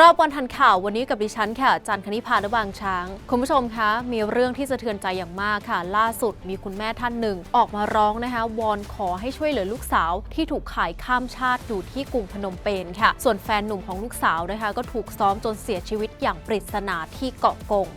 รอบวันทันข่าววันนี้กับดิฉันค่ะจันคณิพาและบางช้าง คุณผู้ชมคะมีเรื่องที่สะเทือนใจอย่างมากค่ะ ล่าสุดมีคุณแม่ท่านหนึ่ง ออกมาร้องนะคะ วอนขอให้ช่วยเหลือลูกสาว ที่ถูกขายข้ามชาติอยู่ที่กรุงพนมเปญค่ะ ส่วนแฟนหนุ่มของลูกสาวนะคะ ก็ถูกซ้อมจนเสียชีวิตอย่างปริศนาที่เกาะกง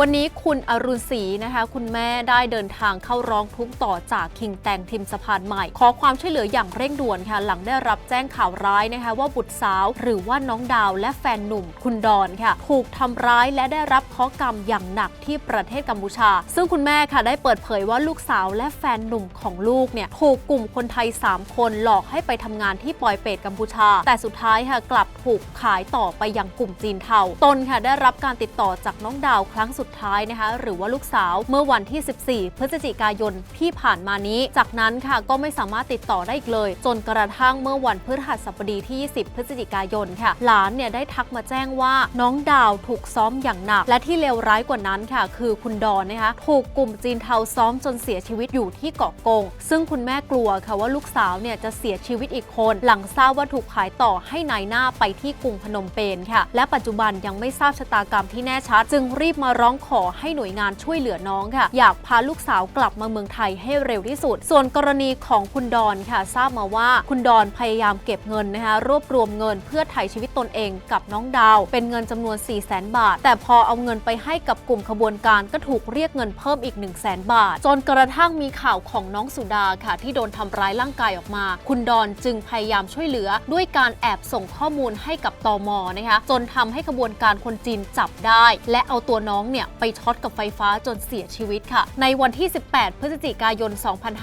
วันนี้คุณอรุณศรีนะคะ คุณแม่ได้เดินทางเข้าร้องทุกข์ต่อจากคิงแตงทิมสะพานใหม่ ขอความช่วยเหลืออย่างเร่งด่วนค่ะ หลังได้รับแจ้งข่าวร้ายนะคะ ว่าบุตรสาว หรือว่าน้องดาวและแฟนหนุ่ม คุณดอนค่ะ ถูกทำร้ายและได้รับข้อกรรมอย่างหนักที่ประเทศกัมพูชา ซึ่งคุณแม่ค่ะได้เปิดเผยว่าลูกสาวและแฟนหนุ่มของลูกเนี่ยถูกกลุ่มคนไทย 3 คนหลอกให้ไปทำงานที่ปอยเปตกัมพูชา แต่สุดท้ายค่ะกลับถูกขายต่อไปยังกลุ่มจีนเทาตนค่ะได้รับการติดต่อจากน้องดาวครั้งสุดุดท้ายนะคะ หรือว่าลูกสาวเมื่อวันที่ 14 พฤศจิกายนที่ผ่านมานี้ จากนั้นค่ะก็ไม่สามารถติดต่อได้อีกเลย จนกระทั่งเมื่อวันพฤหัสบดีที่ 20 พฤศจิกายนค่ะ หลานเนี่ยได้ทักมาแจ้งว่าน้องดาวถูกซ้อมอย่างหนัก และที่เลวร้ายกว่านั้นค่ะ คือคุณดอนนะคะถูกกลุ่มจีนเทาซ้อมจนเสียชีวิตอยู่ที่เกาะกง ซึ่งคุณแม่กลัวค่ะว่าลูกสาวเนี่ยจะเสียชีวิตอีกคน หลังทราบว่าถูกขายต่อให้นายหน้าไปที่กรุงพนมเปญค่ะ และปัจจุบันยังไม่ทราบชะตากรรมที่แน่ชัด จึงรีบมาร้องขอให้หน่วยงานช่วยเหลือน้องค่ะ อยากพาลูกสาวกลับมาเมืองไทยให้เร็วที่สุด ส่วนกรณีของคุณดอนค่ะ ทราบมาว่าคุณดอนพยายามเก็บเงินนะคะรวบรวมเงินเพื่อไถ่ชีวิตตนเองกับน้องดาว เป็นเงินจำนวน 4 0 0 0 0 0บาท แต่พอเอาเงินไปให้กับกลุ่มขบวนการก็ถูกเรียกเงินเพิ่มอีก 1 0 0 0 0แบาท จนกระทั่งมีข่าวของน้องสุดาค่ะ ที่โดนทำร้ายร่างกายออกมา คุณดอนจึงพยายามช่วยเหลือ ด้วยการแอบส่งข้อมูลให้กับตอมนะคะจนทำให้ขบวนการคนจีนจับได้ และเอาตัวน้องเนี่ยไปช็อตกับไฟฟ้าจนเสียชีวิตค่ะ ในวันที่ 18 พฤศจิกายน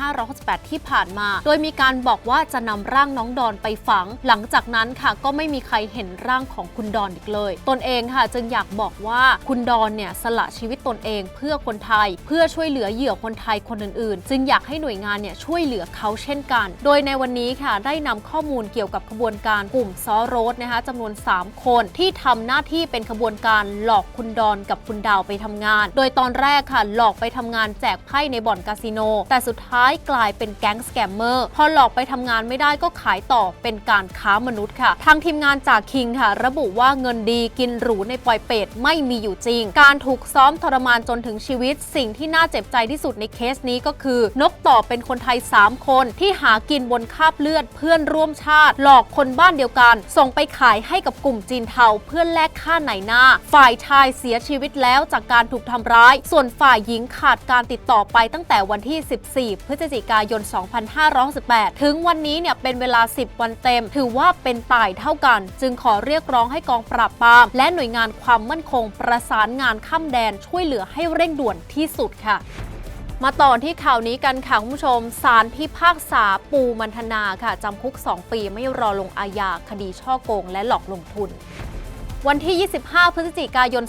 2568 ที่ผ่านมา โดยมีการบอกว่าจะนำร่างน้องดอนไปฝัง หลังจากนั้นค่ะก็ไม่มีใครเห็นร่างของคุณดอนอีกเลย ตนเองค่ะจึงอยากบอกว่าคุณดอนเนี่ยสละชีวิตตนเองเพื่อคนไทย เพื่อช่วยเหลือเหยื่อคนไทยคนอื่นๆ จึงอยากให้หน่วยงานเนี่ยช่วยเหลือเขาเช่นกัน โดยในวันนี้ค่ะได้นำข้อมูลเกี่ยวกับขบวนการกลุ่มซอโรสนะคะจำนวน 3 คนที่ทำหน้าที่เป็นขบวนการหลอกคุณดอนกับคุณดาวไปทำงาน โดยตอนแรกค่ะ หลอกไปทำงานแจกไพ่ในบ่อนคาสิโน แต่สุดท้ายกลายเป็นแก๊งสแกมเมอร์พอหลอกไปทำงานไม่ได้ก็ขายต่อเป็นการค้ามนุษย์ค่ะ ทางทีมงานจากคิงค่ะ ระบุว่าเงินดีกินหรูในปอยเป็ดไม่มีอยู่จริง การถูกซ้อมทรมานจนถึงชีวิต สิ่งที่น่าเจ็บใจที่สุดในเคสนี้ก็คือ นกต่อเป็นคนไทย 3 คนที่หากินบนคาบเลือดเพื่อนร่วมชาติ หลอกคนบ้านเดียวกัน ส่งไปขายให้กับกลุ่มจีนเทาเพื่อแลกค่าไหนหน้า ฝ่ายชายเสียชีวิตแล้วจากการถูกทำร้าย ส่วนฝ่ายหญิงขาดการติดต่อไปตั้งแต่วันที่ 14 พฤศจิกายน 2518ถึงวันนี้เนี่ยเป็นเวลา 10 วันเต็ม ถือว่าเป็นตายเท่ากัน จึงขอเรียกร้องให้กองปราบปราม และหน่วยงานความมั่นคงประสานงานข้ามแดนช่วยเหลือให้เร่งด่วนที่สุดค่ะมาต่อที่ข่าวนี้กันค่ะคุณผู้ชมศาลพิพากษาปูมันธนาค่ะจำคุก 2 ปีไม่รอลงอาญาคดีช่อโกงและหลอกลงทุน วันที่ 25 พฤศจิกายน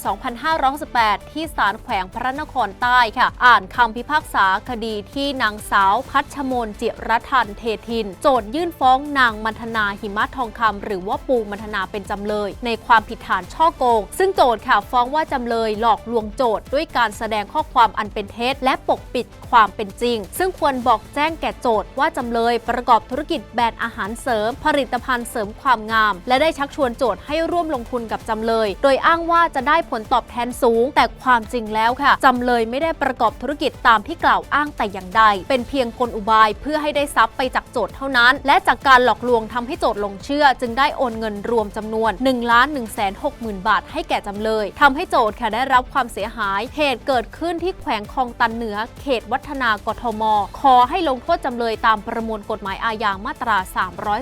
2568ที่ศาลแขวงพระนครใต้ค่ะ อ่านคำพิพากษาคดีที่นางสาวพัชมนจิรทันเททิน โจทยื่นฟ้องนางมัทนาหิมะทองคำหรือว่าปูมัทนาเป็นจำเลย ในความผิดฐานช่อโกง ซึ่งโจทค่ะฟ้องว่าจำเลยหลอกลวงโจทด้วยการแสดงข้อความอันเป็นเท็จและปกปิดความเป็นจริง ซึ่งควรบอกแจ้งแก่โจทว่าจำเลยประกอบธุรกิจแบรนด์อาหารเสริม ผลิตภัณฑ์เสริมความงาม และได้ชักชวนโจทให้ร่วมลงทุนกับกับจำเลย โดยอ้างว่าจะได้ผลตอบแทนสูง แต่ความจริงแล้วค่ะจำเลยไม่ได้ประกอบธุรกิจตามที่กล่าวอ้างแต่อย่างใด เป็นเพียงกลอุบายเพื่อให้ได้ทรัพย์ไปจากโจทย์เท่านั้น และจากการหลอกลวงทำให้โจทย์หลงเชื่อ จึงได้โอนเงินรวมจำนวน1 1 6 0 0 0 0บาทให้แก่จำเลยทำให้โจทย์ค่ะได้รับความเสียหาย เหตุเกิดขึ้นที่แขวงคลองตันเหนือ เขตวัฒนากทม ขอให้ลงโทษจำเลยตามประมวลกฎหมายอาญามาตรา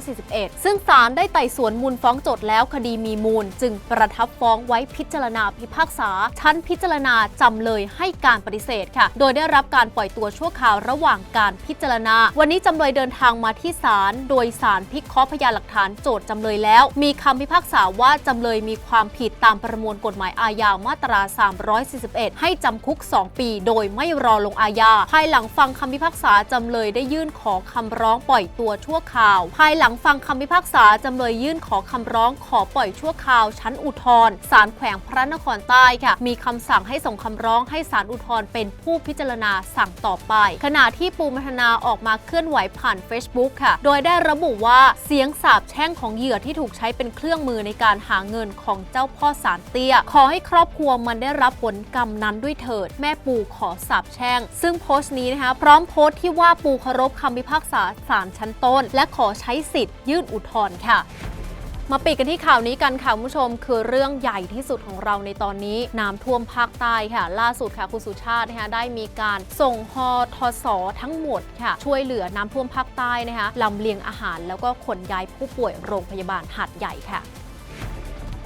341 ซึ่งศาลได้ไต่สวนมูลฟ้องโจทย์แล้วคดีมีมูล จึงประทับฟ้องไว้พิจารณาพิพากษา ชั้นพิจารณาจำเลยให้การปฏิเสธค่ะ โดยได้รับการปล่อยตัวชั่วคราวระหว่างการพิจารณา วันนี้จำเลยเดินทางมาที่ศาลโดยศาลพิเคราะห์พยานหลักฐานโจทย์จำเลยแล้ว มีคำพิพากษาว่าจำเลยมีความผิดตามประมวลกฎหมายอาญามาตรา 341 ให้จำคุก 2 ปี โดยไม่รอลงอาญาภายหลังฟังคำพิพากษาจำเลยได้ยื่นขอคำร้องปล่อยตัวชั่วคราว ภายหลังฟังคำพิพากษาจำเลยยื่นขอคำร้องขอปล่อยชั่วคราวชั้นอุทธรณ์ศาลแขวงพระนครใต้ค่ะ มีคำสั่งให้ส่งคำร้องให้ศาลอุทธรณ์เป็นผู้พิจารณาสั่งต่อไป ขณะที่ปูมัทนาออกมาเคลื่อนไหวผ่าน Facebook ค่ะ โดยได้ระบุว่าเสียงสาบแช่งของเหยื่อที่ถูกใช้เป็นเครื่องมือในการหาเงินของเจ้าพ่อสารเตี้ย ขอให้ครอบครัวมันได้รับผลกรรมนั้นด้วยเถิด แม่ปูขอสาบแช่ง ซึ่งโพสต์นี้นะคะ พร้อมโพสต์ที่ว่าปูเคารพคำพิพากษาศาลชั้นต้น และขอใช้สิทธิ์ยื่นอุทธรณ์ค่ะ มาปิดกันที่ข่าวนี้กันค่ะคุณผู้ชม คือเรื่องใหญ่ที่สุดของเราในตอนนี้น้ำท่วมภาคใต้ค่ะ ล่าสุดค่ะคุณสุชาตินะคะได้มีการส่งฮอทศทั้งหมดค่ะ ช่วยเหลือน้ำท่วมภาคใต้นะคะลำเลียงอาหารแล้วก็ขนย้ายผู้ป่วยโรงพยาบาลหาดใหญ่ค่ะ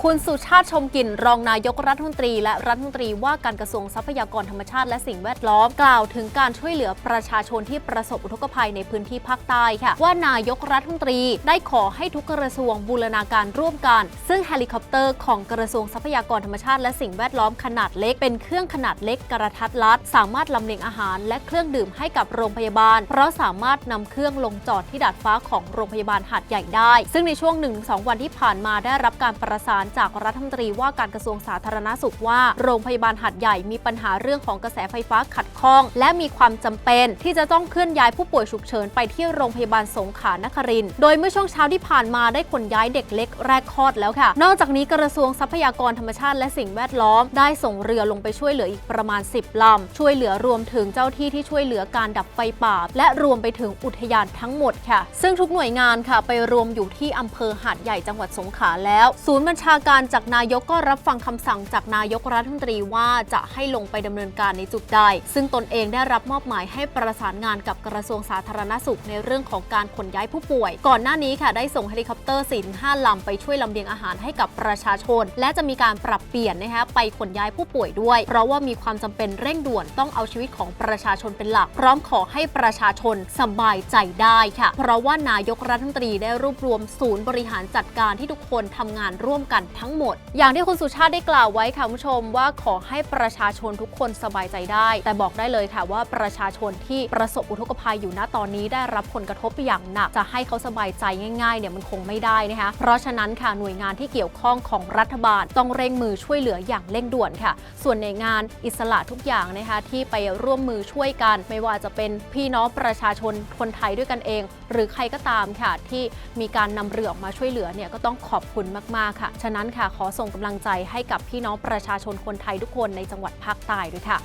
คุณสุชาติชมกลิ่นรองนายกรัฐมนตรี และรัฐมนตรีว่าการกระทรวงทรัพยากรธรรมชาติและสิ่งแวดล้อมกล่าวถึงการช่วยเหลือประชาชนที่ประสบอุทกภัยในพื้นที่ภาคใต้ค่ะ ว่านายกรัฐมนตรีได้ขอให้ทุกกระทรวงบูรณาการร่วมกัน ซึ่งเฮลิคอปเตอร์ของกระทรวงทรัพยากรธรรมชาติและสิ่งแวดล้อมขนาดเล็ก เป็นเครื่องขนาดเล็กกระทัดรัดสามารถลำเลียงอาหาร และเครื่องดื่มให้กับโรงพยาบาล เพราะสามารถนำเครื่องลงจอดที่ดาดฟ้าของโรงพยาบาลหาดใหญ่ได้ ซึ่งในช่วง1-2วันที่ผ่านมาได้รับการประสานจากรัฐมนตรีว่าการกระทรวงสาธารณสุขว่า โรงพยาบาลหาดใหญ่มีปัญหาเรื่องของกระแสไฟฟ้าขัดข้อง และมีความจำเป็นที่จะต้องเคลื่อนย้ายผู้ป่วยฉุกเฉินไปที่โรงพยาบาลสงขลานคริน โดยเมื่อช่วงเช้าที่ผ่านมาได้ขนย้ายเด็กเล็กแรกคลอดแล้วค่ะ นอกจากนี้กระทรวงทรัพยากรธรรมชาติและสิ่งแวดล้อม ได้ส่งเรือลงไปช่วยเหลืออีกประมาณ 10ลำช่วยเหลือรวมถึงเจ้าที่ที่ช่วยเหลือการดับไฟป่า และรวมไปถึงอุทยานทั้งหมดค่ะ ซึ่งทุกหน่วยงานค่ะ ไปรวมอยู่ที่อำเภอหาดใหญ่จังหวัดสงขลาแล้ว ศูนย์บัญชาการจากนายกก็รับฟังคำสั่งจากนายกรัฐมนตรีว่าจะให้ลงไปดำเนินการในจุดใด ซึ่งตนเองได้รับมอบหมายให้ประสานงานกับกระทรวงสาธารณสุขในเรื่องของการขนย้ายผู้ป่วย ก่อนหน้านี้ค่ะได้ส่งเฮลิคอปเตอร์4 5ลำไปช่วยลำเลียงอาหารให้กับประชาชน และจะมีการปรับเปลี่ยนนะคะไปขนย้ายผู้ป่วยด้วย เพราะว่ามีความจำเป็นเร่งด่วนต้องเอาชีวิตของประชาชนเป็นหลัก พร้อมขอให้ประชาชนสบายใจได้ค่ะ เพราะว่านายกรัฐมนตรีได้รวบรวมศูนย์บริหารจัดการที่ทุกคนทำงานร่วมกันทั้งหมด อย่างที่คุณสุชาติได้กล่าวไว้ค่ะคุณผู้ชมว่าขอให้ประชาชนทุกคนสบายใจได้ แต่บอกได้เลยค่ะว่าประชาชนที่ประสบอุทกภัยอยู่ณตอนนี้ได้รับผลกระทบอย่างหนัก จะให้เขาสบายใจง่ายๆเนี่ยมันคงไม่ได้นะคะเพราะฉะนั้นค่ะหน่วยงานที่เกี่ยวข้องของรัฐบาล ต้องเร่งมือช่วยเหลืออย่างเร่งด่วนค่ะ ส่วนในงานอิสระทุกอย่างนะคะที่ไปร่วมมือช่วยกัน ไม่ว่าจะเป็นพี่น้องประชาชนคนไทยด้วยกันเอง หรือใครก็ตามค่ะที่มีการนำเรือออกมาช่วยเหลือเนี่ยก็ต้องขอบคุณมากๆค่ะฉะนั้นค่ะขอส่งกำลังใจให้กับพี่น้องประชาชนคนไทยทุกคนในจังหวัดภาคใต้ด้วยค่ะ